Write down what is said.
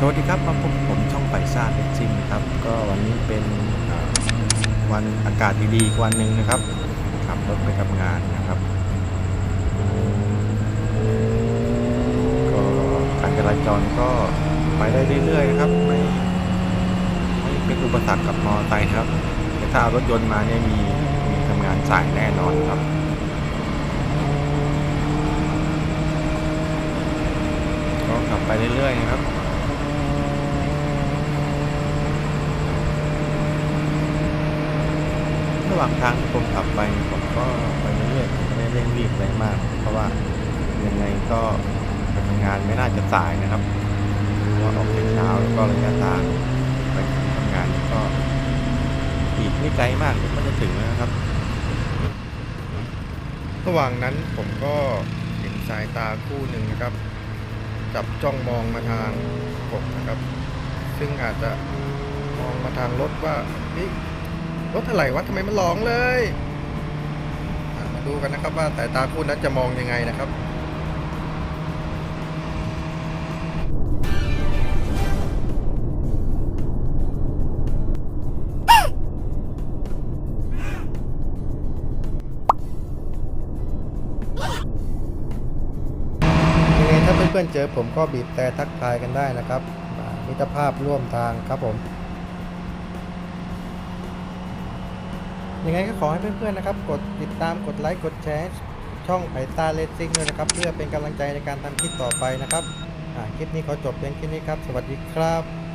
สวัสดีครับมาพบผมช่องไปซ่าเลนซิ่งนะครับ ก็วันนี้เป็นวันอากาศดีๆวันหนึ่งนะครับขับรถไปทำงานนะครับ ก็การจราจรก็ไปได้เรื่อยๆนะครับไม่ไม่เป็นอุปสรรคกับมอเตอร์ไซค์ครับแต่ถ้าเอารถยนต์มาเนี่ยมีมีทำงานสายแน่นอนครับก็ขับไปเรื่อยๆนะครับ ระ หว่างทางที่ผมขับไปผมก็ไปเรื่อยๆไม่ได้เร่งรีบอะไรมาก เพราะว่ายังไงก็ไปทำงานไม่น่าจะสายนะครับเพราะว่าออกแต่เช้าแล้วก็ระยะทางไปทำงานก็อีกไม่ไกลมากก็จะถึงนะครับ ระหว่างนั้นผมก็เห็นสายตาคู่หนึ่งนะครับ จับจ้องมองมาทางผมนะครับ ซึ่งอาจจะมองมาทางรถว่าเฮ้ รถอะไรวะทำไมมันหลองเลยมาดูกันนะครับว่าสายตาคู่นั้นจะมองยังไงนะครับยังไงถ้าเพื่อนๆเจอผมก็บีบแต่ทักทายกันได้นะครับ มิตรภาพร่วมทางครับผม ยังไงก็ขอให้เพื่อนๆนะครับ กดติดตามกดไลค์กดแชร์ช่องไผ่ตาเลสซิ่งด้วยนะครับ เพื่อเป็นกำลังใจในการทำคลิปต่อไปนะครับคลิปนี้ขอจบเพียงแค่นี้ครับ สวัสดีครับ